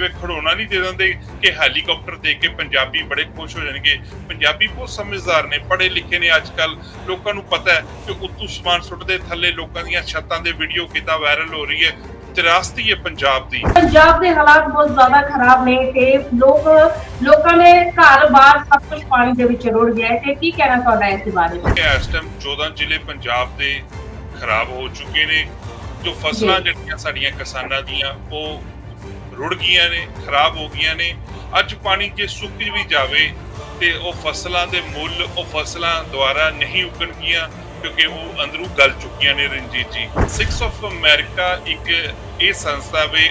ਜਿਵੇਂ ਖੜੋਣਾ ਨਹੀਂ ਦੇ ਦਿੰਦੇ ਕਿ ਹੈਲੀਕਾਪਟਰ ਦੇਖ ਕੇ ਪੰਜਾਬੀ ਬੜੇ ਖੁਸ਼ ਹੋ ਜਾਣਗੇ। ਪੰਜਾਬੀ ਬਹੁਤ ਸਮਝਦਾਰ ਨੇ ਪੜ੍ਹੇ ਲਿਖੇ ਨੇ ਅੱਜ ਕੱਲ ਲੋਕਾਂ ਨੂੰ ਪਤਾ ਹੈ ਕਿ ਉੱਤੋਂ ਸਮਾਨ ਸੁੱਟਦੇ ਥੱਲੇ ਲੋਕਾਂ ਦੀਆਂ ਛੱਤਾਂ ਦੇ ਵੀਡੀਓ ਕਿੱਦਾਂ ਵਾਇਰਲ ਹੋ ਰਹੀ ਹੈ। ਤਰਾਸਤੀ ਹੈ ਪੰਜਾਬ ਦੀ। ਪੰਜਾਬ ਦੇ ਹਾਲਾਤ ਬਹੁਤ ਜ਼ਿਆਦਾ ਖਰਾਬ ਨੇ ਤੇ ਲੋਕ ਲੋਕਾਂ ਦੇ ਘਰ-ਬਾਰ ਸਭ ਕੁਝ ਪਾਣੀ ਦੇ ਵਿੱਚ ਰੁੜ ਗਿਆ ਹੈ ਤੇ ਕੀ ਕਹਿਣਾ ਤੁਹਾਡਾ ਇਸ ਦੇ ਬਾਰੇ? ਵਿੱਚ ਇਸ ਟਾਈਮ 14 ਜ਼ਿਲ੍ਹੇ ਪੰਜਾਬ ਦੇ ਖਰਾਬ ਹੋ ਚੁੱਕੇ ਨੇ। ਜੋ ਫਸਲਾਂ। ਜਿਹੜੀਆਂ ਸਾਡੀਆਂ ਕਿਸਾਨਾਂ ਦੀਆਂ ਉਹ ਰੁੜ ਗਈਆਂ ਨੇ, ਖਰਾਬ ਹੋ ਗਈਆਂ ਨੇ। ਅੱਜ ਪਾਣੀ ਜੇ ਸੁੱਕ ਵੀ ਜਾਵੇ ਤੇ ਉਹ ਫਸਲਾਂ ਦੇ ਮੁੱਲ, ਉਹ ਫਸਲਾਂ ਦੁਆਰਾ ਨਹੀਂ ਉਗਣਗੀਆਂ ਕਿਉਂਕਿ ਉਹ ਅੰਦਰੋਂ ਗਲ ਚੁੱਕੀਆਂ ਨੇ ਰਣਜੀਤ ਜੀ। 6 ਆਫ ਅਮਰੀਕਾ ਇੱਕ ਇਹ ਸੰਸਥਾ ਵੇ,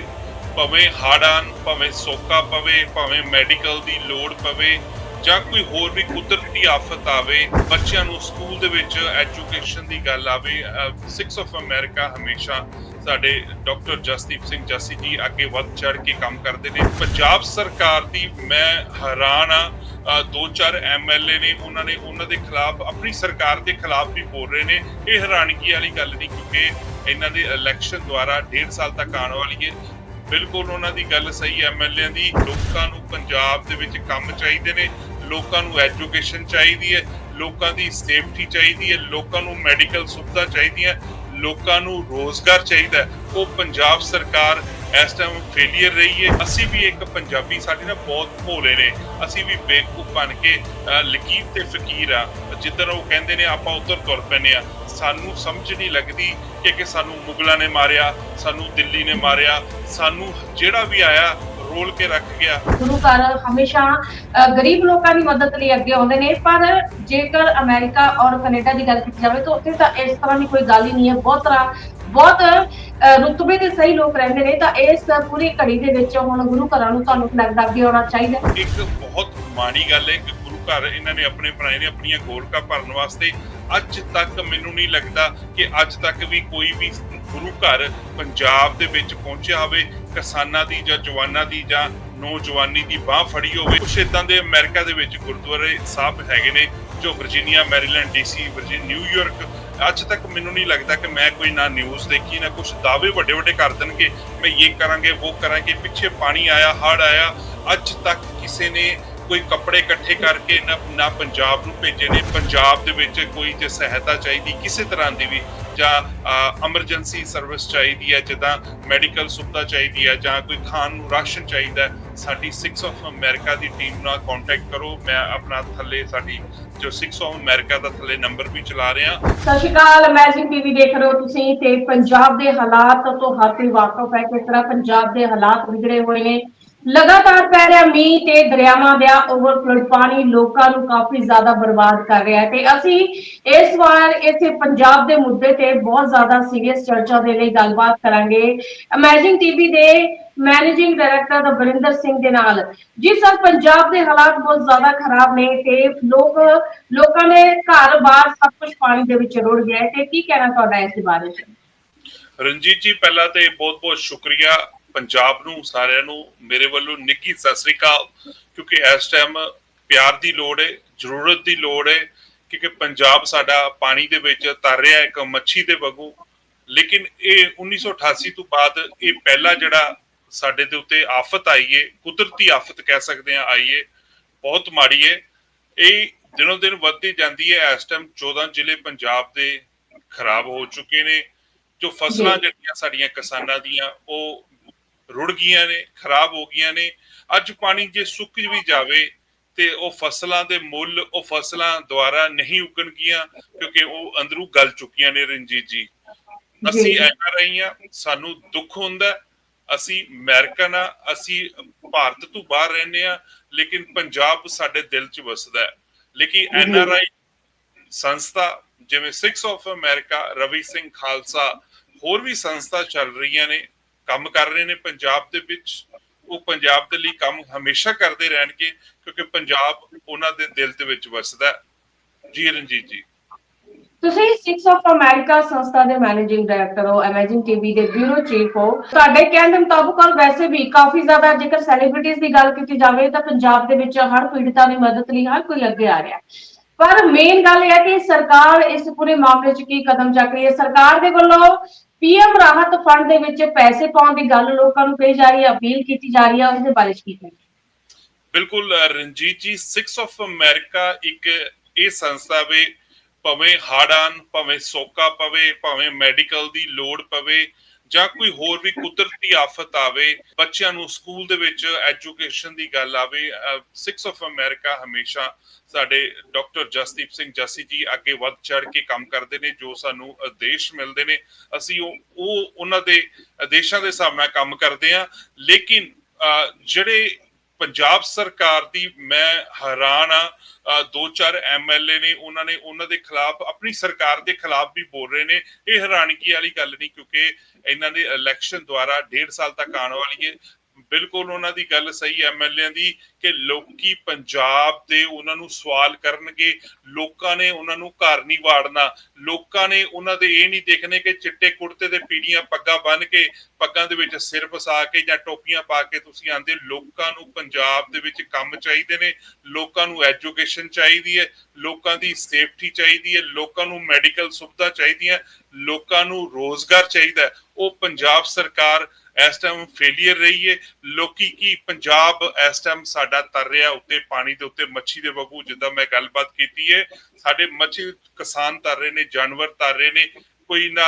ਭਾਵੇਂ ਹਾੜਾਂ ਭਾਵੇਂ ਸੋਕਾ ਪਵੇ, ਭਾਵੇਂ ਮੈਡੀਕਲ ਦੀ ਲੋੜ ਪਵੇ, ਜਾਂ ਕੋਈ ਹੋਰ ਵੀ ਕੁਦਰਤੀ ਆਫਤ ਆਵੇ, ਬੱਚਿਆਂ ਨੂੰ ਸਕੂਲ ਦੇ ਵਿੱਚ ਐਜੂਕੇਸ਼ਨ ਦੀ ਗੱਲ ਆਵੇ 6 ਆਫ ਅਮਰੀਕਾ ਹਮੇਸ਼ਾ ਸਾਡੇ ਡਾਕਟਰ ਜਸਦੀਪ ਸਿੰਘ ਜੱਸੀ ਜੀ ਅੱਗੇ ਵੱਧ ਚੜ ਕੇ ਕੰਮ ਕਰਦੇ ਨੇ। ਪੰਜਾਬ ਸਰਕਾਰ ਦੀ ਮੈਂ ਹੈਰਾਨ ਆ ਦੋ ਚਾਰ ਐਮਐਲਏ ਨੇ, ਉਹਨਾਂ ਨੇ ਉਹਨਾਂ ਦੇ ਖਿਲਾਫ, ਆਪਣੀ ਸਰਕਾਰ ਦੇ ਖਿਲਾਫ ਵੀ ਬੋਲ ਰਹੇ ਨੇ। ਇਹ ਹੈਰਾਨਗੀ ਵਾਲੀ ਗੱਲ ਨਹੀਂ, ਕਿਉਂਕਿ ਇਹਨਾਂ ਦੇ ਇਲੈਕਸ਼ਨ ਦੁਆਰਾ 1.5 ਸਾਲ ਤੱਕ ਆਉਣ ਵਾਲੀ ਹੈ। ਬਿਲਕੁਲ ਉਹਨਾਂ ਦੀ ਗੱਲ ਸਹੀ ਐਮਐਲਏ ਦੀ। ਲੋਕਾਂ ਨੂੰ ਪੰਜਾਬ ਦੇ ਵਿੱਚ ਕੰਮ ਚਾਹੀਦੇ ਨੇ, ਲੋਕਾਂ ਨੂੰ ਐਜੂਕੇਸ਼ਨ ਚਾਹੀਦੀ ਹੈ, ਲੋਕਾਂ ਦੀ ਸੇਫਟੀ ਚਾਹੀਦੀ ਹੈ, ਲੋਕਾਂ ਨੂੰ ਮੈਡੀਕਲ ਸੁਵਿਧਾ ਚਾਹੀਦੀਆਂ ਲੋਕਾਂ ਨੂੰ ਰੋਜ਼ਗਾਰ ਚਾਹੀਦਾ ਉਹ ਪੰਜਾਬ ਸਰਕਾਰ ਇਸ ਟਾਈਮ ਫੇਲਿਅਰ ਰਹੀ ਹੈ। ਅਸੀਂ ਵੀ ਇੱਕ ਪੰਜਾਬੀ, ਸਾਡੇ ਨਾਲ ਬਹੁਤ ਭੋਲੇ ਨੇ। ਅਸੀਂ ਵੀ ਬੇਵਕੂਫ ਬਣ ਕੇ ਲਕੀਰ ਤੇ ਫਕੀਰ ਆ। ਜਿੱਧਰ ਉਹ ਕਹਿੰਦੇ ਨੇ, ਆਪਾਂ ਉਧਰ ਤੁਰ ਪੈਨੇ ਆ ਸਾਨੂੰ ਸਮਝ ਨਹੀਂ ਲੱਗਦੀ ਕਿ ਕਿ ਸਾਨੂੰ ਮੁਗਲਾਂ ਨੇ ਮਾਰਿਆ, ਸਾਨੂੰ ਦਿੱਲੀ ਨੇ ਮਾਰਿਆ। ਸਾਨੂੰ ਜਿਹੜਾ ਵੀ ਆਇਆ ਰੋਲ ਕੇ ਰੱਖ ਗਿਆ ਗੁਰੂ ਘਰ ਹਮੇਸ਼ਾ ਅ, ਗਰੀਬ ਲੋਕਾਂ ਦੀ ਮਦਦ ਲਈ ਅੱਗੇ ਆਉਂਦੇ ਨੇ ਪਰ ਜੇਕਰ ਅਮਰੀਕਾ ਔਰ ਕੈਨੇਡਾ ਦੀ ਗੱਲ ਕੀਤੀ ਜਾਵੇ ਤਾਂ ਉੱਥੇ ਤਾਂ ਇਸ ਤਰ੍ਹਾਂ ਦੀ ਕੋਈ ਗੱਲ ਹੀ ਨਹੀਂ ਹੈ ਬਹੁਤ ਤਰ੍ਹਾਂ ਬਹੁਤ ਅ, ਰੁਤਬੇ ਦੇ ਸਹੀ ਲੋਕ ਰਹਿੰਦੇ ਨੇ ਤਾਂ ਇਸ ਪੂਰੀ ਘੜੀ ਦੇ ਵਿੱਚ ਹੁਣ ਗੁਰੂ ਘਰਾਂ ਨੂੰ ਤੁਹਾਨੂੰ ਲੱਗਦਾ ਅੱਗੇ ਆਉਣਾ ਚਾਹੀਦਾ ਹੈ। ਇੱਕ ਬਹੁਤ ਮਾੜੀ ਗੱਲ ਹੈ ਕਿ ਗੁਰੂ ਘਰ ਇਹਨਾਂ ਨੇ ਆਪਣੇ ਬਣਾਏ ਨੇ ਆਪਣੀਆਂ ਗੋਲਕਾਂ ਭਰਨ ਵਾਸਤੇ ਅੱਜ ਤੱਕ ਮੈਨੂੰ ਨਹੀਂ ਲੱਗਦਾ ਕਿ ਅੱਜ ਤੱਕ ਵੀ ਕੋਈ ਵੀ ਗੁਰੂ ਘਰ ਪੰਜਾਬ ਦੇ ਵਿੱਚ ਪਹੁੰਚਿਆ ਹੋਵੇ, ਕਿਸਾਨਾਂ ਦੀ ਜਾਂ ਜਵਾਨਾਂ ਦੀ ਜਾਂ ਨੌਜਵਾਨੀ ਦੀ ਬਾਹ ਫੜੀ ਹੋਵੇ, ਕੁਛ ਇਦਾਂ ਦੇ ਅਮਰੀਕਾ ਦੇ ਵਿੱਚ ਗੁਰਦੁਆਰੇ ਸਾਹਿਬ ਹੈਗੇ ਨੇ, ਜੋ Virginia, Maryland DC Virginia New York ਅੱਜ ਤੱਕ ਮੈਨੂੰ ਨਹੀਂ ਲੱਗਦਾ ਕਿ ਮੈਂ ਕੋਈ ਨਾ ਨਿਊਜ਼ ਦੇਖੀ, ਨਾ ਕੁਝ ਦਾਅਵੇ ਵੱਡੇ ਵੱਡੇ ਕਰ ਦੇਣਗੇ। ਮੈਂ ਇਹ ਕਰਾਂਗੇ, ਉਹ ਕਰਾਂਗੇ, ਪਿੱਛੇ ਪਾਣੀ ਆਇਆ ਹੜ ਆਇਆ। ਅੱਜ ਤੱਕ ਕਿਸੇ ਨੇ ਕੋਈ ਕੱਪੜੇ ਇਕੱਠੇ ਕਰਕੇ ਨਾ ਨਾ ਪੰਜਾਬ ਨੂੰ ਭੇਜੇ ਨੇ, ਪੰਜਾਬ ਦੇ ਵਿੱਚ ਕੋਈ ਜੇ ਸਹਾਇਤਾ ਚਾਹੀਦੀ ਕਿਸੇ ਤਰ੍ਹਾਂ ਦੀ ਵੀ, ਜਾਂ ਐਮਰਜੈਂਸੀ ਸਰਵਿਸ ਚਾਹੀਦੀ ਹੈ, ਜਿੱਦਾਂ ਮੈਡੀਕਲ ਸੁਵਿਧਾ ਚਾਹੀਦੀ ਹੈ, ਜਾਂ ਕੋਈ ਖਾਣ ਨੂੰ ਰਾਸ਼ਨ ਚਾਹੀਦਾ ਸਾਡੀ 6 ਆਫ ਅਮਰੀਕਾ ਦੀ ਟੀਮ ਨਾਲ ਕੰਟੈਕਟ ਕਰੋ, ਮੈਂ ਆਪਣਾ ਥੱਲੇ ਸਾਡੀ ਜੋ 6 ਆਫ ਅਮਰੀਕਾ ਦਾ ਥੱਲੇ ਨੰਬਰ ਵੀ ਚਲਾ ਰਿਹਾ। ਸਤਿ ਸ਼੍ਰੀ ਅਕਾਲ ਅਮੇਜ਼ਿੰਗ ਟੀਵੀ ਦੇਖ ਰਹੇ ਹੋ ਤੁਸੀਂ ਤੇ ਪੰਜਾਬ ਦੇ ਹਾਲਾਤ ਤੋਂ ਹਰ ਕੋਈ ਵਾਕਫ ਹੈ, ਕਿਸ ਤਰ੍ਹਾਂ ਪੰਜਾਬ ਦੇ ਹਾਲਾਤ ਵਿਗੜੇ ਹੋਏ ਨੇ। ਲਗਾਤਾਰ ਪੈ ਰਿਹਾ ਮੀਂਹ ਤੇ ਦਰਿਆਵਾਂ ਦਾ ਓਵਰਫਲੋ ਪਾਣੀ ਲੋਕਾਂ ਨੂੰ ਕਾਫੀ ਜ਼ਿਆਦਾ ਬਰਬਾਦ ਕਰ ਰਿਹਾ ਹੈ ਤੇ ਅਸੀਂ ਇਸ ਵਾਰ ਇੱਥੇ ਪੰਜਾਬ ਦੇ ਮੁੱਦੇ ਤੇ ਬਹੁਤ ਜ਼ਿਆਦਾ ਸੀਰੀਅਸ ਚਰਚਾ ਦੇ ਲਈ ਗੱਲਬਾਤ ਕਰਾਂਗੇ। ਅਮੇਜ਼ਿੰਗ ਟੀਵੀ ਦੇ ਮੈਨੇਜਿੰਗ ਡਾਇਰੈਕਟਰ ਦਾ ਬਰਿੰਦਰ ਸਿੰਘ ਦੇ ਨਾਲ। ਜੀ ਸਰ, ਪੰਜਾਬ ਦੇ ਹਾਲਾਤ ਬਹੁਤ ਜ਼ਿਆਦਾ ਖਰਾਬ ਨੇ ਤੇ ਲੋਕ, ਲੋਕਾਂ ਦੇ ਘਰ-ਬਾਰ ਸਭ ਕੁਝ ਪਾਣੀ ਦੇ ਵਿੱਚ ਰੁੜ ਗਿਆ ਤੇ ਕੀ ਕਹਿਣਾ ਤੁਹਾਡਾ ਇਸ ਬਾਰੇ? ਚ ਰਣਜੀਤ ਜੀ, ਪਹਿਲਾਂ ਤੇ ਬਹੁਤ ਬਹੁਤ ਸ਼ੁਕਰੀਆ। ਪੰਜਾਬ ਨੂੰ ਸਾਰਿਆਂ ਨੂੰ ਮੇਰੇ ਵੱਲੋਂ ਨਿੱਘੀ ਸਤਿ ਸ੍ਰੀ ਅਕਾਲ ਕਿਉਂਕਿ ਇਸ ਟਾਈਮ ਪਿਆਰ ਦੀ ਲੋੜ ਹੈ ਜ਼ਰੂਰਤ ਦੀ ਲੋੜ ਹੈ ਕਿਉਂਕਿ ਪੰਜਾਬ ਸਾਡਾ ਪਾਣੀ ਦੇ ਵਿੱਚ ਤਰ ਰਿਹਾ ਇੱਕ ਮੱਛੀ ਦੇ ਵਾਂਗੂ। ਲੇਕਿਨ ਇਹ 1988 ਤੋਂ ਬਾਅਦ ਇਹ ਪਹਿਲਾ ਜਿਹੜਾ ਸਾਡੇ ਦੇ ਉੱਤੇ ਆਫਤ ਆਈ ਹੈ ਕੁਦਰਤੀ ਆਫਤ ਕਹਿ ਸਕਦੇ ਆ ਆਈ ਹੈ ਬਹੁਤ ਮਾੜੀ ਹੈ ਇਹ ਦਿਨੋਂ ਦਿਨ ਵੱਧਦੀ ਜਾਂਦੀ ਹੈ ਇਸ ਟਾਈਮ 14 ਜ਼ਿਲ੍ਹੇ ਪੰਜਾਬ ਦੇ ਖਰਾਬ ਹੋ ਚੁੱਕੇ ਨੇ। ਜੋ ਫਸਲਾਂ। ਜਿਹੜੀਆਂ ਸਾਡੀਆਂ ਕਿਸਾਨਾਂ ਦੀਆਂ ਉਹ ਰੁੜ ਗਈਆਂ ਨੇ ਖਰਾਬ ਹੋ ਗਈਆਂ ਨੇ ਅੱਜ ਪਾਣੀ ਜੇ ਸੁੱਕ ਵੀ ਜਾਵੇ ਤੇ ਉਹ ਫਸਲਾਂ ਦੇ ਮੁੱਲ ਉਹ ਫਸਲਾਂ ਦੁਆਰਾ ਨਹੀਂ ਉਗਣਗੀਆਂ ਕਿਉਂਕਿ ਉਹ ਅੰਦਰੋਂ ਗਲ ਚੁੱਕੀਆਂ ਨੇ ਰਣਜੀਤ ਜੀ ਅਸੀਂ ਜੀ। ਐਨਆਰਆਈ ਆ ਸਾਨੂੰ ਦੁੱਖ ਹੁੰਦਾ। ਅਸੀਂ ਅਮਰੀਕਨ ਆ ਅਸੀਂ ਭਾਰਤ ਤੋਂ ਬਾਹਰ ਰਹਿੰਦੇ ਆ ਲੇਕਿਨ ਪੰਜਾਬ ਸਾਡੇ ਦਿਲ 'ਚ ਵਸਦਾ ਹੈ ਲੇਕਿਨ ਜੀ। ਐਨਆਰਆਈ ਸੰਸਥਾ ਜਿਵੇਂ 6 ਆਫ ਅਮਰੀਕਾ ਰਵੀ ਸਿੰਘ ਖਾਲਸਾ ਹੋਰ ਵੀ ਸੰਸਥਾ ਚੱਲ ਰਹੀਆਂ ਨੇ ਕੰਮ ਕਰ ਰਹੇ ਨੇ ਪੰਜਾਬ ਦੇ ਵਿੱਚ, ਉਹ ਪੰਜਾਬ ਦੇ ਲਈ ਕੰਮ ਹਮੇਸ਼ਾ ਕਰਦੇ ਰਹਿਣਗੇ, ਕਿਉਂਕਿ ਪੰਜਾਬ ਉਹਨਾਂ ਦੇ ਦਿਲ ਦੇ ਵਿੱਚ ਵਸਦਾ ਜੀ ਰਣਜੀਤ ਜੀ। ਤੁਸੀਂ 6 ਆਫ ਅਮਰੀਕਾ ਸੰਸਥਾ ਦੇ ਮੈਨੇਜਿੰਗ ਡਾਇਰੈਕਟਰ ਹੋ ਅਮੇਜ਼ਿੰਗ ਟੀਵੀ ਦੇ ਬਿਊਰੋ ਚੀਫ ਹੋ। ਤੁਹਾਡੇ ਕਹਿਣ ਦੇ ਮੁਤਾਬਕ ਔਰ ਵੈਸੇ ਵੀ ਕਾਫੀ ਜ਼ਿਆਦਾ ਜੇਕਰ ਸੈਲੀਬ੍ਰਿਟੀਜ਼ ਦੀ ਗੱਲ ਕੀਤੀ ਜਾਵੇ ਤਾਂ ਪੰਜਾਬ ਦੇ ਵਿੱਚ ਹਰ ਪੀੜਤਾਂ ਦੀ ਮਦਦ ਲਈ ਹਰ ਕੋਈ ਅੱਗੇ ਆ ਰਿਹਾ ਪਰ ਮੇਨ ਗੱਲ ਇਹ ਹੈ ਕਿ ਸਰਕਾਰ ਇਸ ਪੂਰੇ ਮਾਮਲੇ 'ਚ ਕੀ ਕਦਮ ਚੱਕ ਰਹੀ ਹੈ? ਸਰਕਾਰ ਦੇ ਵੱਲੋਂ ਪੀਐਮ ਰਾਹਤ ਫੰਡ ਦੇ ਵਿੱਚ ਪੈਸੇ ਪਾਉਣ ਦੀ ਗੱਲ ਲੋਕਾਂ ਨੂੰ ਕਹੀ ਜਾ ਰਹੀ ਹੈ, ਅਪੀਲ ਕੀਤੀ ਜਾ ਰਹੀ ਹੈ ਉਸ ਦੇ ਬਾਰੇ ਕੀ ਕਹਿਣਾ ਬਿਲਕੁਲ ਰਣਜੀਤ ਜੀ 6 ਆਫ ਅਮਰੀਕਾ ਇੱਕ ਇਹ ਸੰਸਥਾ ਵੇ ਭਾਵੇਂ ਹਾੜਾਨ ਭਾਵੇਂ ਸੋਕਾ ਪਵੇ ਭਾਵੇਂ ਮੈਡੀਕਲ ਦੀ ਲੋੜ ਪਵੇ ਜਾਂ ਕੋਈ ਹੋਰ ਵੀ ਕੁਦਰਤੀ ਆਫਤ ਆਵੇ ਬੱਚਿਆਂ ਨੂੰ ਸਕੂਲ ਦੇ ਵਿੱਚ ਐਜੂਕੇਸ਼ਨ ਦੀ ਗੱਲ ਆਵੇ 6 ਆਫ ਅਮਰੀਕਾ ਹਮੇਸ਼ਾ ਸਾਡੇ ਡਾਕਟਰ ਜਸਦੀਪ ਸਿੰਘ ਜੱਸੀ ਜੀ ਅੱਗੇ ਵੱਧ ਚੜ ਕੇ ਕੰਮ ਕਰਦੇ ਨੇ ਜੋ ਸਾਨੂੰ ਆਦੇਸ਼ ਮਿਲਦੇ ਨੇ। ਅਸੀਂ ਉਹ ਉਹਨਾਂ ਦੇ ਆਦੇਸ਼ਾਂ ਦੇ ਹਿਸਾਬ ਨਾਲ ਕੰਮ ਕਰਦੇ ਆ ਲੇਕਿਨ ਅ, ਜਿਹੜੇ ਪੰਜਾਬ ਸਰਕਾਰ ਦੀ ਮੈਂ ਹੈਰਾਨ ਆ ਅ, ਦੋ ਚਾਰ ਐਮਐਲਏ ਨੇ ਉਹਨਾਂ ਨੇ ਉਹਨਾਂ ਦੇ ਖਿਲਾਫ ਆਪਣੀ ਸਰਕਾਰ ਦੇ ਖਿਲਾਫ ਵੀ ਬੋਲ ਰਹੇ ਨੇ। ਇਹ ਹੈਰਾਨਗੀ ਵਾਲੀ ਗੱਲ ਨਹੀਂ ਕਿਉਂਕਿ ਇਹਨਾਂ ਦੇ ਇਲੈਕਸ਼ਨ ਦੁਆਰਾ ਡੇਢ ਸਾਲ ਤੱਕ ਆਉਣ ਵਾਲੀ ਹੈ। ਬਿਲਕੁਲ ਉਹਨਾਂ ਦੀ ਗੱਲ ਸਹੀ ਐਮਐਲਏ ਦੀ, ਕਿ ਲੋਕੀ ਪੰਜਾਬ ਦੇ ਉਹਨਾਂ ਨੂੰ ਸਵਾਲ ਕਰਨਗੇ, ਲੋਕਾਂ ਨੇ ਉਹਨਾਂ ਨੂੰ ਘਰ ਨਹੀਂ ਵਾੜਨਾ, ਲੋਕਾਂ ਨੇ ਉਹਨਾਂ ਦੇ ਇਹ ਨਹੀਂ ਦੇਖਣੇ ਕਿ ਚਿੱਟੇ ਕੁੜਤੇ ਤੇ ਪੀੜੀਆਂ ਪੱਗਾਂ ਬੰਨ ਕੇ, ਪੱਗਾਂ ਦੇ ਵਿੱਚ ਸਿਰ ਫਸਾ ਕੇ ਜਾਂ ਟੋਪੀਆਂ ਪਾ ਕੇ ਤੁਸੀਂ ਆਂਦੇ, ਲੋਕਾਂ ਨੂੰ ਪੰਜਾਬ ਦੇ ਵਿੱਚ ਕੰਮ ਚਾਹੀਦੇ ਨੇ, ਲੋਕਾਂ ਨੂੰ ਐਜੂਕੇਸ਼ਨ ਚਾਹੀਦੀ ਹੈ, ਲੋਕਾਂ ਦੀ ਸੇਫਟੀ ਚਾਹੀਦੀ ਹੈ, ਲੋਕਾਂ ਨੂੰ ਮੈਡੀਕਲ ਸੁਵਿਧਾ ਚਾਹੀਦੀਆਂ, ਲੋਕਾਂ ਨੂੰ ਰੋਜ਼ਗਾਰ ਚਾਹੀਦਾ ਹੈ। ਉਹ ਪੰਜਾਬ ਸਰਕਾਰ ਇਸ ਟਾਈਮ ਫੇਲਿਅਰ ਰਹੀ ਹੈ। ਲੋਕੀ ਕੀ ਪੰਜਾਬ ਇਸ ਟਾਈਮ ਸਾਡਾ ਤਰ ਰਿਹਾ ਉੱਤੇ ਪਾਣੀ ਦੇ ਉੱਤੇ ਮੱਛੀ ਦੇ ਵਾਂਗੂ ਜਿੱਦਾਂ ਮੈਂ ਗੱਲਬਾਤ ਕੀਤੀ ਹੈ। ਸਾਡੇ ਮੱਛੀ ਕਿਸਾਨ ਤਰ ਰਹੇ ਨੇ ਜਾਨਵਰ ਤਰ ਰਹੇ ਨੇ। ਕੋਈ ਨਾ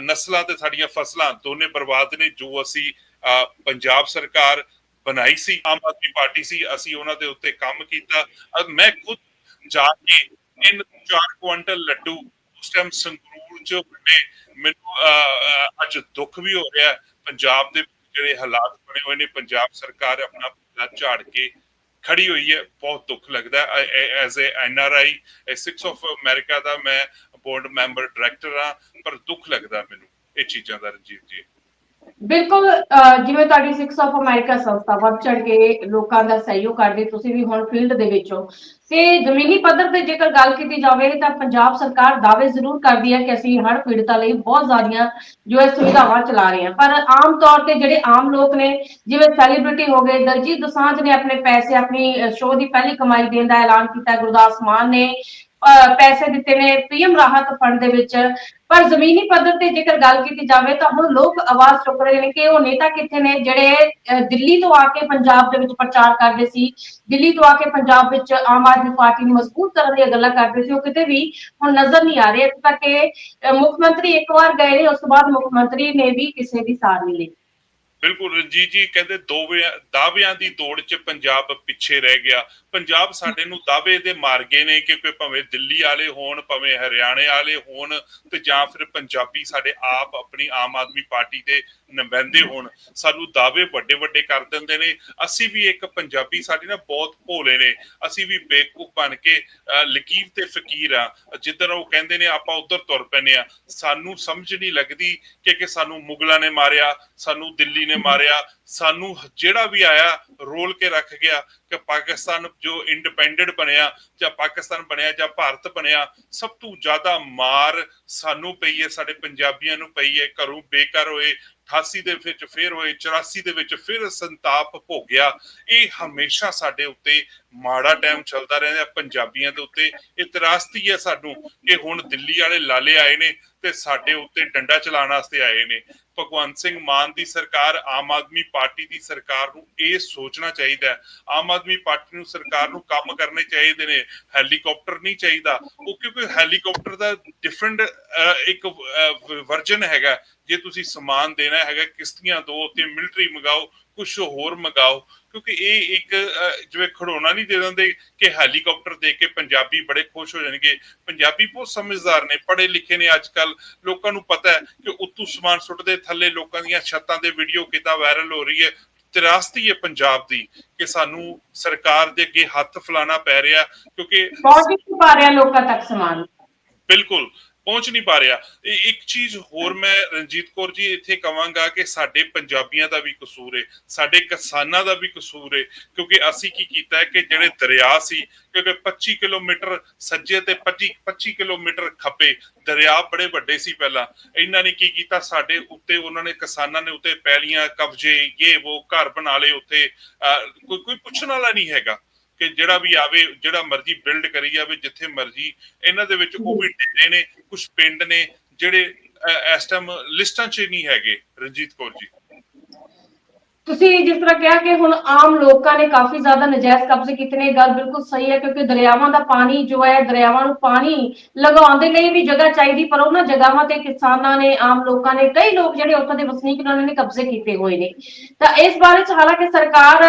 ਨਸਲਾਂ ਤੇ ਸਾਡੀਆਂ ਫਸਲਾਂ ਦੋਨੇ ਬਰਬਾਦ ਨੇ ਜੋ ਅਸੀਂ ਅ, ਪੰਜਾਬ ਸਰਕਾਰ ਬਣਾਈ ਸੀ ਆਮ ਆਦਮੀ ਪਾਰਟੀ ਸੀ ਅਸੀਂ ਉਹਨਾਂ ਦੇ ਉੱਤੇ ਕੰਮ ਕੀਤਾ। ਮੈਂ ਖੁਦ ਜਾ ਕੇ ਤਿੰਨ ਚਾਰ ਕੁਇੰਟਲ ਲੱਡੂ ਉਸ ਟਾਈਮ ਸੰਗਰੂਰ ਚ ਵੰਡੇ ਮੈਨੂੰ ਅੱਜ ਦੁੱਖ ਵੀ ਹੋ ਰਿਹਾ ਪੰਜਾਬ ਦੇ ਜਿਹੜੇ ਹਾਲਾਤ ਬਣੇ ਹੋਏ ਨੇ, ਪੰਜਾਬ ਸਰਕਾਰ ਆਪਣਾ ਪੱਲਾ ਝਾੜ ਕੇ ਖੜੀ ਹੋਈ ਹੈ। ਬਹੁਤ ਦੁੱਖ ਲੱਗਦਾ as a NRI 6 of America ਦਾ ਮੈਂ ਬੋਰਡ ਮੈਂਬਰ ਡਾਇਰੈਕਟਰ ਆ ਪਰ ਦੁੱਖ ਲੱਗਦਾ ਮੈਨੂੰ ਇਹ ਚੀਜ਼ਾਂ ਦਾ, ਰਣਜੀਤ ਜੀ। ਬਿਲਕੁਲ ਜਿਵੇਂ ਤੁਹਾਡੀ 6 ਆਫ ਅਮਰੀਕਾ ਸੰਸਥਾ ਵੱਧ ਚੜ ਕੇ ਲੋਕਾਂ ਦਾ ਸਹਿਯੋਗ ਕਰਦੇ, ਤੁਸੀਂ ਵੀ ਹੁਣ ਫੀਲਡ ਦੇ ਵਿੱਚ ਤੇ ਜ਼ਮੀਨੀ ਪੱਧਰ ਤੇ ਜੇਕਰ ਗੱਲ ਕੀਤੀ ਜਾਵੇ ਤਾਂ ਪੰਜਾਬ ਸਰਕਾਰ ਦਾਅਵੇ ਜ਼ਰੂਰ ਕਰਦੀ ਹੈ ਕਿ ਅਸੀਂ ਹੜ੍ਹ ਪੀੜਤਾਂ ਲਈ ਬਹੁਤ ਜ਼ਿਆਦੀਆਂ ਜੋ ਹੈ ਸੁਵਿਧਾਵਾਂ ਚਲਾ ਰਹੇ ਹਾਂ। ਪਰ ਆਮ ਤੌਰ ਤੇ ਜਿਹੜੇ ਆਮ ਲੋਕ ਨੇ, ਜਿਵੇਂ ਸੈਲੀਬ੍ਰਿਟੀ ਹੋ ਗਏ, ਦਲਜੀਤ ਦੋਸਾਂਝ ਨੇ ਆਪਣੇ ਪੈਸੇ ਆਪਣੀ ਸ਼ੋਅ ਦੀ ਪਹਿਲੀ ਕਮਾਈ ਦੇਣ ਦਾ ਐਲਾਨ ਕੀਤਾ, ਗੁਰਦਾਸ ਮਾਨ ਨੇ, ਅਹ, ਪੈਸੇ ਦਿੱਤੇ ਨੇ, ਪੀਐਮ ਰਾਹਤ ਫੰਡ ਦੇ ਵਿੱਚ। ਪਰ ਜ਼ਮੀਨੀ ਪੱਧਰ ਤੇ ਜੇਕਰ ਗੱਲ ਕੀਤੀ ਜਾਵੇ ਤਾਂ ਹੁਣ ਲੋਕ ਆਵਾਜ਼ ਚੁੱਕ ਰਹੇ ਨੇ ਕਿ ਉਹ ਨੇਤਾ ਕਿੱਥੇ ਨੇ, ਜਿਹੜੇ ਦਿੱਲੀ ਤੋਂ ਆ ਕੇ ਪੰਜਾਬ ਦੇ ਵਿੱਚ ਪ੍ਰਚਾਰ ਕਰਦੇ ਸੀ, ਦਿੱਲੀ ਤੋਂ ਆ ਕੇ ਪੰਜਾਬ ਵਿੱਚ ਆਮ ਆਦਮੀ ਪਾਰਟੀ ਨੂੰ ਮਜ਼ਬੂਤ ਕਰਨ ਦੀਆਂ ਗੱਲਾਂ ਕਰਦੇ ਸੀ, ਉਹ ਕਿਤੇ ਵੀ ਹੁਣ ਨਜ਼ਰ ਨਹੀਂ ਆ ਰਹੇ ਇੱਥੇ ਤੱਕ ਕਿ ਮੁੱਖ ਮੰਤਰੀ ਇੱਕ ਵਾਰ ਗਏ ਨੇ, ਉਸ ਤੋਂ ਬਾਅਦ ਮੁੱਖ ਮੰਤਰੀ ਨੇ ਵੀ ਕਿਸੇ ਦੀ ਸਾਰ ਨਹੀਂ ਲਈ। ਬਿਲਕੁਲ ਰਣਜੀਤ ਜੀ, ਕਹਿੰਦੇ ਦੋਵੇਂ ਦਾਅਵਿਆਂ ਦੀ ਦੌੜ 'ਚ ਪੰਜਾਬ ਪਿੱਛੇ ਰਹਿ ਗਿਆ। ਪੰਜਾਬ ਸਾਡੇ ਨੂੰ ਦਾਅਵੇ ਦੇ ਮਾਰ ਗਏ ਨੇ ਕਿ ਕੋਈ ਭਾਵੇਂ ਦਿੱਲੀ ਵਾਲੇ ਹੋਣ ਭਾਵੇਂ ਹਰਿਆਣੇ ਵਾਲੇ ਹੋਣ ਤੇ ਜਾਂ ਫਿਰ ਪੰਜਾਬੀ ਸਾਡੇ ਆਪ ਆਪਣੀ ਆਮ ਆਦਮੀ ਪਾਰਟੀ ਦੇ ਨੁਮਾਇੰਦੇ ਹੋਣ। ਸਾਨੂੰ ਦਾਅਵੇ ਵੱਡੇ ਵੱਡੇ ਕਰ ਦਿੰਦੇ ਨੇ। ਅਸੀਂ ਵੀ ਇੱਕ ਪੰਜਾਬੀ ਸਾਡੇ ਨਾਲ ਬਹੁਤ ਭੋਲੇ ਨੇ। ਅਸੀਂ ਵੀ ਬੇਵਕੂਫ ਬਣ ਕੇ ਅਹ, ਲਕੀਰ ਤੇ ਫਕੀਰ ਆ। ਜਿੱਧਰ ਉਹ ਕਹਿੰਦੇ ਨੇ ਆਪਾਂ ਉਧਰ ਤੁਰ ਪੈਨੇ ਆ। ਸਾਨੂੰ ਸਮਝ ਨਹੀਂ ਲੱਗਦੀ ਕਿ ਕਿ ਸਾਨੂੰ ਮੁਗਲਾਂ ਨੇ ਮਾਰਿਆ ਸਾਨੂੰ ਦਿੱਲੀ ਨੇ ਮਾਰਿਆ ਸਾਨੂੰ ਜਿਹੜਾ ਵੀ ਆਇਆ, ਰੋਲ ਕੇ ਰੱਖ ਗਿਆ ਕਿ ਪਾਕਿਸਤਾਨ ਜੋ ਇੰਡੀਪੈਂਡੈਂਟ ਬਣਿਆ ਜਾਂ ਪਾਕਿਸਤਾਨ ਬਣਿਆ ਜਾਂ ਭਾਰਤ ਬਣਿਆ, ਸਭ ਤੋਂ ਜ਼ਿਆਦਾ ਮਾਰ ਸਾਨੂੰ ਪਈ ਹੈ, ਸਾਡੇ ਪੰਜਾਬੀਆਂ ਨੂੰ ਪਈ ਹੈ। ਘਰੋਂ ਬੇਕਾਰ ਹੋਏ 88 ਦੇ ਵਿੱਚ ਫਿਰ ਹੋਏ 84 ਦੇ ਵਿੱਚ ਫਿਰ ਸੰਤਾਪ ਭੋਗਿਆ। ਇਹ ਹਮੇਸ਼ਾ ਸਾਡੇ ਉੱਤੇ ਮਾੜਾ ਟਾਈਮ ਚੱਲਦਾ ਰਹਿੰਦਾ, ਪੰਜਾਬੀਆਂ ਦੇ ਉੱਤੇ ਇਹ ਤਰਾਸਤੀ ਹੈ ਸਾਨੂੰ। ਕਿ ਹੁਣ ਦਿੱਲੀ ਵਾਲੇ ਲਾਲੇ ਆਏ ਨੇ ਤੇ ਸਾਡੇ ਉੱਤੇ ਡੰਡਾ ਚਲਾਉਣ ਵਾਸਤੇ ਆਏ ਨੇ। ਭਗਵੰਤ ਸਿੰਘ ਮਾਨ ਦੀ ਸਰਕਾਰ, ਆਮ ਆਦਮੀ ਪਾਰਟੀ ਦੀ ਸਰਕਾਰ ਨੂੰ ਇਹ ਸੋਚਣਾ ਚਾਹੀਦਾ ਹੈ। ਆਮ ਆਦਮੀ ਪਾਰਟੀ ਨੂੰ ਸਰਕਾਰ ਨੂੰ ਕੰਮ ਕਰਨੇ ਚਾਹੀਦੇ ਨੇ, ਹੈਲੀਕਾਪਟਰ ਨਹੀਂ ਚਾਹੀਦਾ। ਉਹ ਕਿਉਂਕਿ ਹੈਲੀਕਾਪਟਰ ਦਾ ਡਿਫਰੈਂਟ ਇੱਕ ਵਰਜਨ ਹੈਗਾ। ਜੇ ਤੁਸੀਂ ਸਮਾਨ ਦੇਣਾ ਹੈਗਾ, ਕਿਸ਼ਤੀਆਂ ਦੋ ਤੇ ਮਿਲਟਰੀ ਮੰਗਾਓ ਕੁਝ ਹੋਰ ਮੰਗਾਓ ਕਿਉਂਕਿ ਇਹ ਇੱਕ ਜਿਵੇਂ ਖੜੋਣਾ ਨਹੀਂ ਦੇ ਦਿੰਦੇ ਕਿ ਹੈਲੀਕਾਪਟਰ ਦੇ ਕੇ ਪੰਜਾਬੀ ਬੜੇ ਖੁਸ਼ ਹੋ ਜਾਣਗੇ। ਪੰਜਾਬੀ ਬਹੁਤ ਸਮਝਦਾਰ ਨੇ ਪੜ੍ਹੇ ਲਿਖੇ ਨੇ ਅੱਜ ਕੱਲ ਲੋਕਾਂ ਨੂੰ ਪਤਾ ਹੈ ਕਿ ਉੱਤੋਂ ਸਮਾਨ ਸੁੱਟਦੇ ਥੱਲੇ ਲੋਕਾਂ ਦੀਆਂ ਛੱਤਾਂ ਦੇ ਵੀਡੀਓ ਕਿੱਦਾਂ ਵਾਇਰਲ ਹੋ ਰਹੀ ਹੈ। ਤਰਾਸਤੀ ਹੈ ਪੰਜਾਬ ਦੀ ਕਿ ਸਾਨੂੰ ਸਰਕਾਰ ਦੇ ਅੱਗੇ ਹੱਥ ਫਲਾਣਾ ਪੈ ਰਿਹਾ ਕਿਉਂਕਿ ਪਹੁੰਚ ਨਹੀਂ ਪਾ ਰਿਹਾ ਲੋਕਾਂ ਤੱਕ ਸਮਾਨ। ਬਿਲਕੁਲ। ਪਹੁੰਚ ਨਹੀਂ ਪਾ ਰਿਹਾ। ਇਹ ਇੱਕ ਚੀਜ਼ ਹੋਰ ਮੈਂ ਰਣਜੀਤ ਕੌਰ ਜੀ ਇੱਥੇ ਕਵਾਂਗਾ ਕਿ ਸਾਡੇ ਪੰਜਾਬੀਆਂ ਦਾ ਵੀ ਕਸੂਰ ਹੈ ਸਾਡੇ ਕਿਸਾਨਾਂ ਦਾ ਵੀ ਕਸੂਰ ਹੈ ਕਿਉਂਕਿ ਅਸੀਂ ਕੀ ਕੀਤਾ ਹੈ ਕਿ ਜਿਹੜੇ ਦਰਿਆ ਸੀ ਕਿਉਂਕਿ 25 ਕਿਲੋਮੀਟਰ ਸੱਜੇ ਤੇ 25 25 ਕਿਲੋਮੀਟਰ ਖੱਬੇ ਦਰਿਆ ਬੜੇ ਵੱਡੇ ਸੀ ਪਹਿਲਾਂ। ਇਹਨਾਂ ਨੇ ਕੀ ਕੀਤਾ ਸਾਡੇ ਉੱਤੇ ਉਹਨਾਂ ਨੇ ਕਿਸਾਨਾਂ ਨੇ ਉੱਤੇ ਪੈਲੀਆਂ ਕਬਜ਼ੇ ਇਹ ਉਹ ਘਰ ਬਣਾ ਲਏ ਅਹ, ਕੋਈ ਕੋਈ ਪੁੱਛਣ ਵਾਲਾ ਨਹੀਂ ਹੈਗਾ। ਕਿ ਜਿਹੜਾ ਵੀ ਆਵੇ, ਜਿਹੜਾ ਮਰਜ਼ੀ ਬਿਲਡ ਕਰੀ ਜਾਵੇ, ਜਿੱਥੇ ਮਰਜ਼ੀ, ਇਹਨਾਂ ਦੇ ਵਿੱਚ ਉਹ ਵੀ ਡੇਰੇ ਨੇ ਕੁਝ ਪਿੰਡ ਨੇ, ਜਿਹੜੇ ਇਸ ਟਾਈਮ ਲਿਸਟਾਂ 'ਚ ਨਹੀਂ ਹੈਗੇ, ਰਣਜੀਤ ਕੌਰ ਜੀ। ਤੁਸੀਂ ਜਿਸ ਤਰ੍ਹਾਂ ਕਿਹਾ ਕਿ ਹੁਣ ਆਮ ਲੋਕਾਂ ਨੇ ਕਾਫੀ ਜ਼ਿਆਦਾ ਨਜਾਇਜ਼ ਕਬਜ਼ੇ ਕੀਤੇ ਨੇ ਗੱਲ ਬਿਲਕੁਲ ਸਹੀ ਹੈ, ਕਿਉਂਕਿ ਦਰਿਆਵਾਂ ਦਾ ਪਾਣੀ ਜੋ ਹੈ, ਦਰਿਆਵਾਂ ਨੂੰ ਪਾਣੀ ਲਗਾਉਣ ਦੇ ਲਈ ਵੀ ਜਗ੍ਹਾ ਚਾਹੀਦੀ, ਪਰ ਉਹਨਾਂ ਜਗ੍ਹਾਵਾਂ ਤੇ ਕਿਸਾਨਾਂ ਨੇ, ਆਮ ਲੋਕਾਂ ਨੇ, ਕਈ ਲੋਕ ਜਿਹੜੇ ਉੱਥੋਂ ਦੇ ਵਸਨੀਕ ਨੇ, ਉਹਨਾਂ ਨੇ ਕਬਜ਼ੇ ਕੀਤੇ ਹੋਏ ਨੇ। ਤਾਂ ਇਸ ਬਾਰੇ ਚ ਹਾਲਾਂਕਿ ਸਰਕਾਰ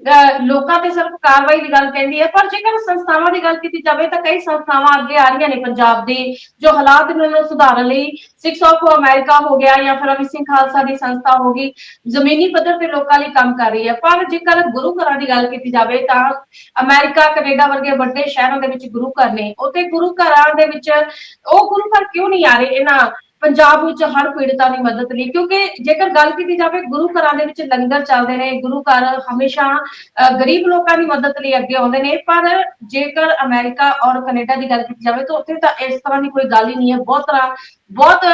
ਲੋਕਾਂ ਤੇ ਸਿਰਫ ਕਾਰਵਾਈ ਦੀ ਗੱਲ ਕਹਿੰਦੀ ਹੈ, ਪਰ ਜੇਕਰ ਸੰਸਥਾਵਾਂ ਦੀ ਗੱਲ ਕੀਤੀ ਜਾਵੇ ਤਾਂ ਕਈ ਸੰਸਥਾਵਾਂ ਅੱਗੇ ਆ ਰਹੀਆਂ ਨੇ ਪੰਜਾਬ ਦੇ, ਜੋ ਹਾਲਾਤ ਨੂੰ ਸੁਧਾਰਨ ਲਈ ਸਿਕਸ ਆਫ ਅਮਰੀਕਾ ਹੋ ਗਿਆ ਜਾਂ ਫਿਰ ਅਮਰ ਸਿੰਘ ਖਾਲਸਾ ਦੀ ਸੰਸਥਾ ਹੋ ਗਈ, ਜ਼ਮੀਨੀ ਪੱਧਰ ਤੇ ਲੋਕਾਂ ਲਈ ਕੰਮ ਕਰ ਰਹੀ ਹੈ। ਪਰ ਜੇਕਰ ਗੁਰੂ ਘਰਾਂ ਦੀ ਗੱਲ ਕੀਤੀ ਜਾਵੇ ਤਾਂ ਅਮਰੀਕਾ ਕੈਨੇਡਾ ਵਰਗੇ ਵੱਡੇ ਸ਼ਹਿਰਾਂ ਦੇ ਵਿੱਚ ਗੁਰੂ ਘਰ ਨੇ, ਉੱਥੇ ਗੁਰੂ ਘਰਾਂ ਦੇ ਵਿੱਚ ਉਹ ਗੁਰੂ ਘਰ ਕਿਉਂ ਨਹੀਂ ਆ ਰਹੇ? ਇਹਨਾਂ ਪੰਜਾਬ ਵਿੱਚ ਹਰ ਪੀੜਤਾਂ ਦੀ ਮਦਦ ਲਈ, ਕਿਉਂਕਿ ਜੇਕਰ ਗੱਲ ਕੀਤੀ ਜਾਵੇ, ਗੁਰੂ ਘਰਾਂ ਦੇ ਵਿੱਚ ਲੰਗਰ ਚੱਲਦੇ ਨੇ, ਗੁਰੂ ਘਰ ਹਮੇਸ਼ਾ ਗਰੀਬ ਲੋਕਾਂ ਦੀ ਮਦਦ ਲਈ ਅੱਗੇ ਆਉਂਦੇ ਨੇ, ਪਰ ਜੇਕਰ ਅਮਰੀਕਾ ਔਰ ਕੈਨੇਡਾ ਦੀ ਗੱਲ ਕੀਤੀ ਜਾਵੇ, ਤਾਂ ਉੱਥੇ ਤਾਂ ਇਸ ਤਰ੍ਹਾਂ ਦੀ ਕੋਈ ਗੱਲ ਹੀ ਨਹੀਂ ਹੈ। ਬਹੁਤ ਤਰ੍ਹਾਂ, ਬਹੁਤ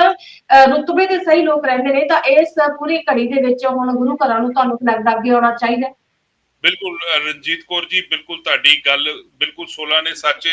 ਰੁਤਬੇ ਦੇ ਸਹੀ ਲੋਕ ਰਹਿੰਦੇ ਨੇ, ਤਾਂ ਇਸ ਪੂਰੀ ਘੜੀ ਦੇ ਵਿੱਚ ਹੁਣ ਗੁਰੂ ਘਰਾਂ ਨੂੰ ਤੁਹਾਨੂੰ ਲੱਗਦਾ ਅੱਗੇ ਆਉਣਾ ਚਾਹੀਦਾ। ਬਿਲਕੁਲ ਰਣਜੀਤ ਕੌਰ ਜੀ, ਬਿਲਕੁਲ ਤੁਹਾਡੀ ਗੱਲ ਬਿਲਕੁਲ 16 ਨੇ ਸੱਚ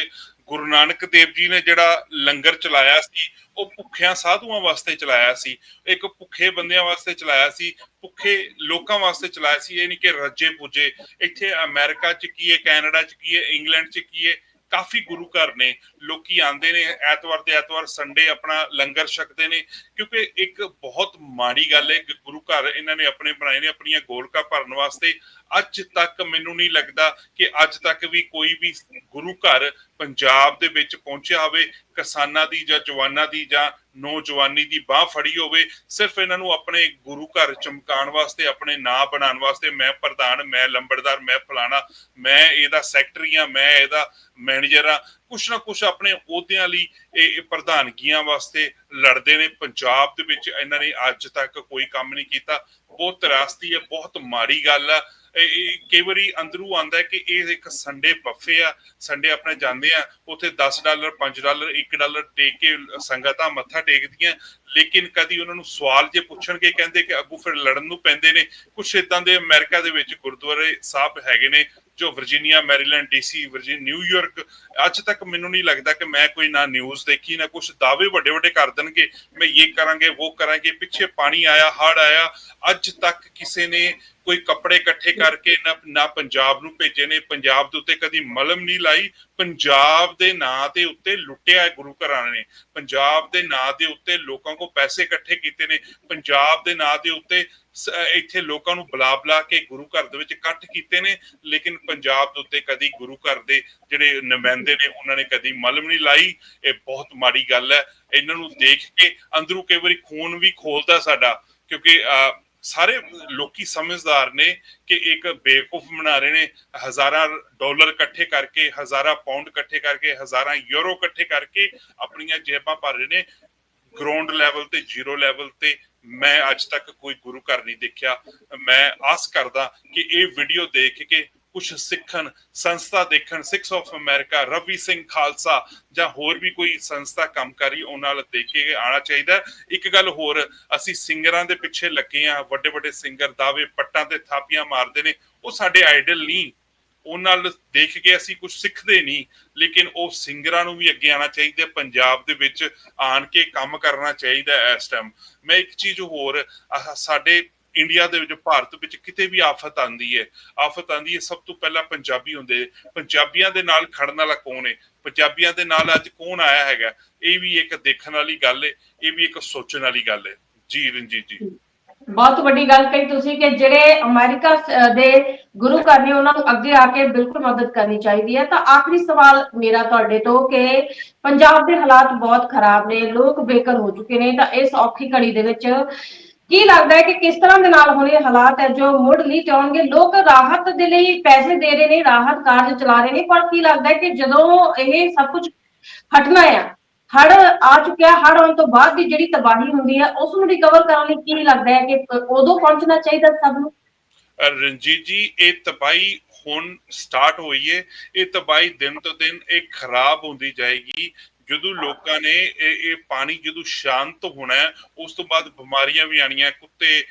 ਗੁਰੂ ਨਾਨਕ ਦੇਵ ਜੀ ਨੇ ਜਿਹੜਾ ਲੰਗਰ ਚਲਾਇਆ ਸੀ, ਉਹ ਭੁੱਖਿਆਂ ਸਾਧੂਆਂ ਵਾਸਤੇ ਚਲਾਇਆ ਸੀ, ਇੱਕ ਭੁੱਖੇ ਬੰਦਿਆਂ ਵਾਸਤੇ ਚਲਾਇਆ ਸੀ, ਭੁੱਖੇ ਲੋਕਾਂ ਵਾਸਤੇ ਚਲਾਇਆ ਸੀ, ਇਹ ਨਹੀਂ ਕਿ ਰੱਜੇ ਪੁੱਜੇ, ਇੱਥੇ ਅਮਰੀਕਾ ਚ ਕੀ ਹੈ, ਕੈਨੇਡਾ ਚ ਕੀ ਹੈ, ਇੰਗਲੈਂਡ ਚ ਕੀ ਹੈ, ਕਾਫੀ ਗੁਰੂ ਘਰ ਨੇ, ਲੋਕੀ ਆਂਦੇ ਨੇ, ਐਤਵਾਰ ਤੇ ਐਤਵਾਰ ਸੰਡੇ ਆਪਣਾ ਲੰਗਰ ਛਕਦੇ ਨੇ, ਕਿਉਂਕਿ ਇੱਕ ਬਹੁਤ ਮਾੜੀ ਗੱਲ ਹੈ ਕਿ ਗੁਰੂ ਘਰ ਇਹਨਾਂ ਨੇ ਆਪਣੇ ਬਣਾਏ ਨੇ, ਆਪਣੀਆਂ ਗੋਲਕਾਂ ਭਰਨ ਵਾਸਤੇ ਅੱਜ ਤੱਕ ਮੈਨੂੰ ਨਹੀਂ ਲੱਗਦਾ ਕਿ ਅੱਜ ਤੱਕ ਵੀ ਕੋਈ ਵੀ ਗੁਰੂ ਘਰ ਪੰਜਾਬ ਦੇ ਵਿੱਚ ਪਹੁੰਚਿਆ ਹੋਵੇ, ਕਿਸਾਨਾਂ ਦੀ ਜਾਂ ਜਵਾਨਾਂ ਦੀ ਜਾਂ ਨੌਜਵਾਨੀ ਦੀ ਬਾਹ ਫੜੀ ਹੋਵੇ, ਸਿਰਫ ਇਹਨਾਂ ਨੂੰ ਆਪਣੇ ਗੁਰੂ ਘਰ ਚਮਕਾਉਣ ਵਾਸਤੇ, ਆਪਣੇ ਨਾਂ ਬਣਾਉਣ ਵਾਸਤੇ ਮੈਂ ਪ੍ਰਧਾਨ, ਮੈਂ ਲੰਬੜਦਾਰ, ਮੈਂ ਫਲਾਣਾ, ਮੈਂ ਇਹਦਾ ਸੈਕਟਰੀ ਆ ਮੈਂ ਇਹਦਾ ਮੈਨੇਜਰ ਆ ਕੁਛ ਨਾ ਕੁਛ ਆਪਣੇ ਅਹੁਦਿਆਂ ਲਈ ਇਹ ਪ੍ਰਧਾਨਗੀਆਂ ਵਾਸਤੇ ਲੜਦੇ ਨੇ, ਪੰਜਾਬ ਦੇ ਵਿੱਚ ਇਹਨਾਂ ਨੇ ਅੱਜ ਤੱਕ ਕੋਈ ਕੰਮ ਨਹੀਂ ਕੀਤਾ। ਬਹੁਤ ਤਰਾਸਦੀ ਹੈ, ਬਹੁਤ ਮਾੜੀ ਗੱਲ ਆ ਕਈ ਵਾਰੀ ਅੰਦਰੂ ਆਂਦਾ ਕਿ ਇਹ ਇੱਕ ਸੰਡੇ ਬੱਫੇ ਆ ਸੰਡੇ ਆਪਣੇ ਜਾਂਦੇ ਆ, ਉੱਥੇ 10 ਡਾਲਰ 5 ਡਾਲਰ 1 ਡਾਲਰ ਟੇਕ ਕੇ ਸੰਗਤਾਂ ਮੱਥਾ ਟੇਕਦੀਆਂ, ਲੇਕਿਨ ਕਦੀ ਉਹਨਾਂ ਨੂੰ ਸਵਾਲ ਜੇ ਪੁੱਛਣਗੇ, ਕਹਿੰਦੇ ਕਿ ਅੱਗੂ ਫਿਰ ਲੜਨ ਨੂੰ ਪੈਂਦੇ ਨੇ। ਕੁਛ ਇਦਾਂ ਦੇ ਅਮਰੀਕਾ ਦੇ ਵਿੱਚ ਗੁਰਦੁਆਰੇ ਸਾਹਿਬ ਹੈਗੇ ਨੇ ਜੋ Virginia, Maryland, DC Virginia New York ਅੱਜ ਤੱਕ ਮੈਨੂੰ ਨਹੀਂ ਲੱਗਦਾ ਕਿ ਮੈਂ ਕੋਈ ਨਾ ਨਿਊਜ਼ ਦੇਖੀ, ਨਾ ਕੁਝ ਦਾਅਵੇ ਵੱਡੇ ਵੱਡੇ ਕਰ ਦੇਣਗੇ, ਮੈਂ ਇਹ ਕਰਾਂਗੇ, ਉਹ ਕਰਾਂਗੇ, ਪਿੱਛੇ ਪਾਣੀ ਆਇਆ ਹੜ ਆਇਆ, ਅੱਜ ਤੱਕ ਕਿਸੇ ਨੇ ਕੋਈ ਕੱਪੜੇ ਇਕੱਠੇ ਕਰਕੇ ਨਾ ਨਾ ਪੰਜਾਬ ਨੂੰ ਭੇਜੇ ਨੇ, ਪੰਜਾਬ ਦੇ ਉੱਤੇ ਕਦੀ ਮਲਮ ਨਹੀਂ ਲਾਈ, ਪੰਜਾਬ ਦੇ ਨਾਂ ਦੇ ਉੱਤੇ ਲੁੱਟਿਆ ਗੁਰੂ ਘਰਾਂ ਨੇ, ਪੰਜਾਬ ਦੇ ਨਾਂ ਦੇ ਉੱਤੇ ਲੋਕਾਂ ਕੋ ਪੈਸੇ ਇਕੱਠੇ ਕੀਤੇ ਨੇ, ਪੰਜਾਬ ਦੇ ਨਾਂ ਦੇ ਉੱਤੇ ਇੱਥੇ ਲੋਕਾਂ ਨੂੰ ਬੁਲਾ ਬੁਲਾ ਕੇ ਗੁਰੂ ਘਰ ਦੇ ਵਿੱਚ ਇਕੱਠ ਕੀਤੇ ਨੇ, ਲੇਕਿਨ ਪੰਜਾਬ ਦੇ ਉੱਤੇ ਕਦੀ ਗੁਰੂ ਘਰ ਦੇ ਜਿਹੜੇ ਨੁਮਾਇੰਦੇ ਨੇ, ਉਹਨਾਂ ਨੇ ਕਦੀ ਮਲਮ ਨਹੀਂ ਲਾਈ। ਇਹ ਬਹੁਤ ਮਾੜੀ ਗੱਲ ਹੈ। ਇਹਨਾਂ ਨੂੰ ਦੇਖ ਕੇ ਅੰਦਰੋਂ ਕਈ ਵਾਰੀ ਖੂਨ ਵੀ ਖੋਲਦਾ ਸਾਡਾ, ਕਿਉਂਕਿ ਸਾਰੇ ਲੋਕੀ ਸਮਝਦਾਰ ਨੇ ਕਿ ਇੱਕ ਬੇਵਕੂਫ ਬਣਾ ਰਹੇ ਨੇ, ਹਜ਼ਾਰਾਂ ਡਾਲਰ ਇਕੱਠੇ ਕਰਕੇ, ਹਜ਼ਾਰਾਂ ਪਾਉਂਡ ਇਕੱਠੇ ਕਰਕੇ, ਹਜ਼ਾਰਾਂ ਯੂਰੋ ਇਕੱਠੇ ਕਰਕੇ ਆਪਣੀਆਂ ਜੇਬਾਂ ਭਰ ਰਹੇ ਨੇ। ਗਰਾਊਂਡ ਲੈਵਲ ਤੇ, ਜ਼ੀਰੋ ਲੈਵਲ ਤੇ ਮੈਂ ਅੱਜ ਤੱਕ ਕੋਈ ਗੁਰੂ ਘਰ ਨਹੀਂ ਦੇਖਿਆ। ਮੈਂ ਆਸ ਕਰਦਾ ਕਿ ਇਹ ਵੀਡੀਓ ਦੇਖ ਕੇ ਕੁਝ ਸਿੱਖਣ, ਸੰਸਥਾ ਦੇਖਣ six of America Ravi Singh Khalsa ਜਾਂ ਹੋਰ ਵੀ ਕੋਈ ਸੰਸਥਾ ਕੰਮ ਕਰੀ ਉਹਨਾਂ ਨਾਲ ਦੇਖ ਕੇ ਆਣਾ ਚਾਹੀਦਾ ਇੱਕ ਗੱਲ ਹੋਰ, ਅਸੀਂ ਸਿੰਗਰਾਂ ਦੇ ਪਿੱਛੇ ਲੱਗੇ ਆ ਵੱਡੇ ਵੱਡੇ ਸਿੰਗਰ ਦਾਵੇ ਪੱਟਾਂ ਤੇ ਥਾਪੀਆਂ ਮਾਰਦੇ ਨੇ, ਉਹ ਸਾਡੇ ਆਈਡਲ ਨਹੀਂ। ਉਹਨਾਂ ਨਾਲ ਦੇਖ ਕੇ ਅਸੀਂ ਕੁਝ ਸਿੱਖਦੇ ਨਹੀਂ, ਲੇਕਿਨ ਉਹ ਸਿੰਗਰਾਂ ਨੂੰ ਵੀ ਅੱਗੇ ਆਣਾ ਚਾਹੀਦਾ, ਪੰਜਾਬ ਦੇ ਵਿੱਚ ਆਣ ਕੇ ਕੰਮ ਕਰਨਾ ਚਾਹੀਦਾ ਇਸ ਟਾਈਮ ਮੈਂ ਇੱਕ ਚੀਜ਼ ਹੋਰ ਸਾਡੇ ਇੰਡੀਆ ਦੇ ਵਿੱਚ, ਭਾਰਤ ਵਿੱਚ ਕਿਤੇ ਵੀ ਆਫਤ ਆਂਦੀ ਹੈ, ਆਫਤ ਆਂਦੀ ਹੈ, ਸਭ ਤੋਂ ਪਹਿਲਾਂ ਪੰਜਾਬੀ ਹੁੰਦੇ, ਪੰਜਾਬੀਆਂ ਦੇ ਨਾਲ ਖੜਨ ਵਾਲਾ ਕੌਣ ਹੈ? ਪੰਜਾਬੀਆਂ ਦੇ ਨਾਲ ਅੱਜ ਕੌਣ ਆਇਆ ਹੈਗਾ? ਇਹ ਵੀ ਇੱਕ ਦੇਖਣ ਵਾਲੀ ਗੱਲ ਹੈ, ਇਹ ਵੀ ਇੱਕ ਸੋਚਣ ਵਾਲੀ ਗੱਲ ਹੈ। ਜੀ ਰਣਜੀਤ ਜੀ। ਬਹੁਤ ਵੱਡੀ ਗੱਲ ਕਹੀ ਤੁਸੀਂ ਕਿ ਜਿਹੜੇ ਅਮਰੀਕਾ ਦੇ ਗੁਰੂ ਘਰ ਨੇ ਉਹਨਾਂ ਨੂੰ ਅੱਗੇ ਆ ਕੇ ਬਿਲਕੁਲ ਮਦਦ ਕਰਨੀ ਚਾਹੀਦੀ ਹੈ। ਤਾਂ ਆਖਰੀ ਸਵਾਲ ਮੇਰਾ ਤੁਹਾਡੇ ਤੋਂ ਕਿ ਪੰਜਾਬ ਦੇ ਹਾਲਾਤ ਬਹੁਤ ਖਰਾਬ ਨੇ, ਲੋਕ ਬੇਘਰ ਹੋ ਚੁੱਕੇ ਨੇ, ਤਾਂ ਇਸ ਔਖੀ ਘੜੀ ਦੇ ਵਿੱਚ ਕੀ ਲੱਗਦਾ ਹੈ ਕਿ ਕਿਸ ਤਰ੍ਹਾਂ ਦੇ ਨਾਲ ਹੁਣ ਇਹ ਹਾਲਾਤ ਹੈ ਜੋ ਮੁੜ ਨਹੀਂ ਤੇ ਲੋਕ ਰਾਹਤ ਦੇ ਲਈ ਪੈਸੇ ਦੇ ਰਹੇ ਨੇ, ਰਾਹਤ ਕਾਰਜ ਚਲਾ ਰਹੇ ਨੇ, ਪਰ ਕੀ ਲੱਗਦਾ ਹੈ ਕਿ ਜਦੋਂ ਇਹ ਸਭ ਕੁਝ ਹਟਣਾ ਆ ਹੜ ਆ ਚੁੱਕਿਆ ਹੜ ਆਉਣ ਤੋਂ ਬਾਅਦ ਦੀ ਜਿਹੜੀ ਤਬਾਹੀ ਹੁੰਦੀ ਹੈ, ਉਸ ਨੂੰ ਰਿਕਵਰ ਕਰਨ ਲਈ ਕੀ ਲੱਗਦਾ ਹੈ ਕਿ ਉਦੋਂ ਪਹੁੰਚਣਾ ਚਾਹੀਦਾ ਸਭ ਨੂੰ? ਰਣਜੀਤ ਜੀ, ਇਹ ਤਬਾਈ ਹੁਣ ਸਟਾਰਟ ਹੋਈ ਹੈ ਇਹ ਤਬਾਈ ਦਿਨ ਤੋਂ ਦਿਨ ਇਹ ਖਰਾਬ ਹੁੰਦੀ ਜਾਏਗੀ। ਜਦੋਂ ਲੋਕਾਂ ਨੇ ਇਹ ਇਹ ਪਾਣੀ ਜਦੋਂ ਸ਼ਾਂਤ ਹੋਣਾ, ਉਸ ਤੋਂ ਬਾਅਦ ਬਿਮਾਰੀਆਂ ਵੀ ਆਣੀਆਂ ਕੁੱਤੇ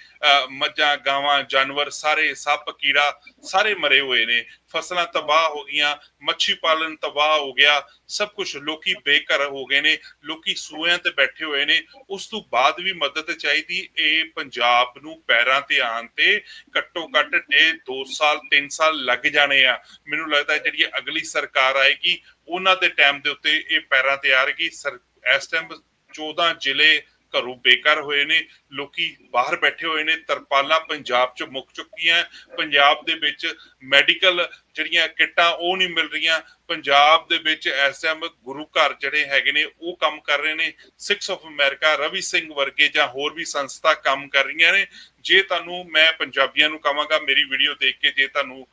ਮੱਝਾਂ, ਗਾਵਾਂ, ਜਾਨਵਰ ਸਾਰੇ ਸੱਪ, ਕੀੜਾ ਸਾਰੇ ਮਰੇ ਹੋਏ ਨੇ। ਫਸਲਾਂ ਤਬਾਹ ਹੋ ਗਈਆਂ, ਮੱਛੀ ਪਾਲਣ ਤਬਾਹ ਹੋ ਗਿਆ, ਸਭ ਕੁਝ ਲੋਕੀ ਬੇਘਰ ਹੋ ਗਏ ਨੇ, ਲੋਕੀ ਸੂਇਆਂ ਤੇ ਬੈਠੇ ਹੋਏ ਨੇ। ਉਸ ਤੋਂ ਬਾਅਦ ਵੀ ਮਦਦ ਚਾਹੀਦੀ, ਇਹ ਪੰਜਾਬ ਨੂੰ ਪੈਰਾਂ ਤੇ ਆਉਣ ਤੇ ਘੱਟੋ ਘੱਟ ਡੇ 2 ਸਾਲ 3 ਸਾਲ ਲੱਗ ਜਾਣੇ ਆ। ਮੈਨੂੰ ਲੱਗਦਾ ਜਿਹੜੀ ਅਗਲੀ ਸਰਕਾਰ ਆਏਗੀ, ਉਹਨਾਂ ਦੇ ਟਾਈਮ ਦੇ ਉੱਤੇ ਇਹ ਪੈਰਾਂ ਤੇ ਆ ਰਹੀ। ਸਰ, ਇਸ ਟਾਈਮ 14 ਜ਼ਿਲ੍ਹੇ ਘਰੋਂ ਬੇਕਾਰ ਹੋਏ ਨੇ, ਲੋਕੀ ਬਾਹਰ ਬੈਠੇ ਹੋਏ ਨੇ, ਤਰਪਾਲਾਂ ਪੰਜਾਬ 'ਚ ਮੁੱਕ ਚੁੱਕੀਆਂ, ਪੰਜਾਬ ਦੇ ਵਿੱਚ ਮੈਡੀਕਲ ਜਿਹੜੀਆਂ ਕਿੱਟਾਂ ਉਹ ਨਹੀਂ ਮਿਲ ਰਹੀਆਂ, ਪੰਜਾਬ ਦੇ ਵਿੱਚ ਇਸ ਟਾਈਮ ਗੁਰੂ ਘਰ ਜਿਹੜੇ ਹੈਗੇ ਨੇ, ਉਹ ਕੰਮ ਕਰ ਰਹੇ ਨੇ six of America Ravi Singh ਵਰਗੇ ਜਾਂ ਹੋਰ ਵੀ ਸੰਸਥਾ ਕੰਮ ਕਰ ਰਹੀਆਂ ਨੇ, ਜੇ ਤੁਹਾਨੂੰ ਮੈਂ ਪੰਜਾਬੀਆਂ ਨੂੰ ਕਹਾਂਗਾ, ਮੇਰੀ ਵੀਡੀਓ ਦੇਖ ਕੇ, ਜੇ ਤੁਹਾਨੂੰ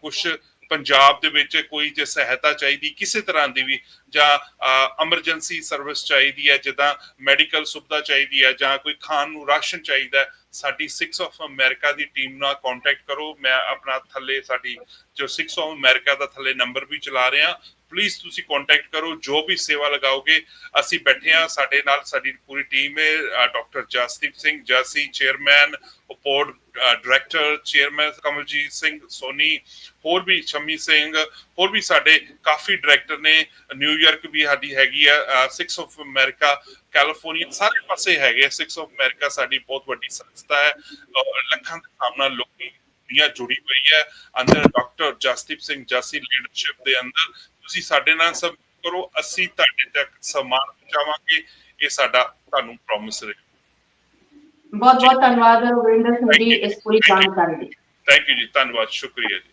ਕੁਝ ਪੰਜਾਬ ਦੇ ਵਿੱਚ ਕੋਈ ਜੇ ਸਹਾਇਤਾ ਚਾਹੀਦੀ, ਕਿਸੇ ਤਰ੍ਹਾਂ ਦੀ ਵੀ, ਜਾਂ ਐਮਰਜੈਂਸੀ ਸਰਵਿਸ ਚਾਹੀਦੀ ਹੈ, ਜਿੱਦਾਂ ਮੈਡੀਕਲ ਸੁਵਿਧਾ ਚਾਹੀਦੀ ਹੈ, ਜਾਂ ਕੋਈ ਖਾਣ ਨੂੰ ਰਾਸ਼ਨ ਚਾਹੀਦਾ ਸਾਡੀ 6 ਆਫ ਅਮਰੀਕਾ ਦੀ ਟੀਮ ਨਾਲ ਕੰਟੈਕਟ ਕਰੋ। ਮੈਂ ਆਪਣਾ ਥੱਲੇ ਸਾਡੀ, ਜੋ 6 ਆਫ ਅਮਰੀਕਾ ਦਾ ਥੱਲੇ ਨੰਬਰ ਵੀ ਚਲਾ ਰਿਹਾ। ਪਲੀਜ਼ ਤੁਸੀਂ ਕੰਟੈਕਟ ਕਰੋ, ਜੋ ਵੀ ਸੇਵਾ ਲਗਾਓਗੇ, ਅਸੀਂ ਬੈਠੇ ਹਾਂ ਸਾਡੇ ਨਾਲ, ਸਾਡੀ ਪੂਰੀ ਟੀਮ ਹੈ doctor Jasdeep Singh Jassi chairman board director chairman Kamaljit Singh, Soni, ਹੋਰ ਵੀ ਸ਼ਮੀ ਸਿੰਘ, ਹੋਰ ਵੀ ਸਾਡੇ ਕਾਫੀ ਡਾਇਰੈਕਟਰ ਨੇ ਨਿਊਯਾਰਕ ਵੀ ਸਾਡੀ ਹੈਗੀ ਆ 6 ਆਫ ਅਮਰੀਕਾ ਕੈਲੀਫੋਰਨੀਆ ਸਾਰੇ ਪਾਸੇ ਹੈਗੇ 6 ਆਫ ਅਮਰੀਕਾ ਸਾਡੀ ਬਹੁਤ ਵੱਡੀ ਸੰਸਥਾ ਹੈ ਲੱਖਾਂ ਦੇ ਸਾਹਮਣਾ ਲੋਕੀ ਦੁਨੀਆ ਜੁੜੀ ਹੋਈ ਹੈ, ਅੰਦਰ ਡਾਕਟਰ ਜਸਦੀਪ ਸਿੰਘ ਜਾਸੀ ਲੀਡਰਸ਼ਿਪ ਦੇ ਅੰਦਰ ਤੁਸੀਂ ਸਾਡੇ ਨਾਲ ਸਭ ਕਰੋ ਅਸੀਂ ਤੁਹਾਡੇ ਤੱਕ ਸਮਾਨ ਪਹੁੰਚਾਵਾਂਗੇ। ਇਹ ਸਾਡਾ ਤੁਹਾਨੂੰ ਪ੍ਰੋਮਿਸ ਹੈ ਬਹੁਤ ਬਹੁਤ ਧੰਨਵਾਦ ਰਵਿੰਦਰ ਸਿੰਘ ਜੀ ਇਸ ਪੂਰੀ ਜਾਣਕਾਰੀ ਲਈ। ਥੈਂਕ ਯੂ ਜੀ ਧੰਨਵਾਦ ਸ਼ੁਕਰੀਆ ਜੀ।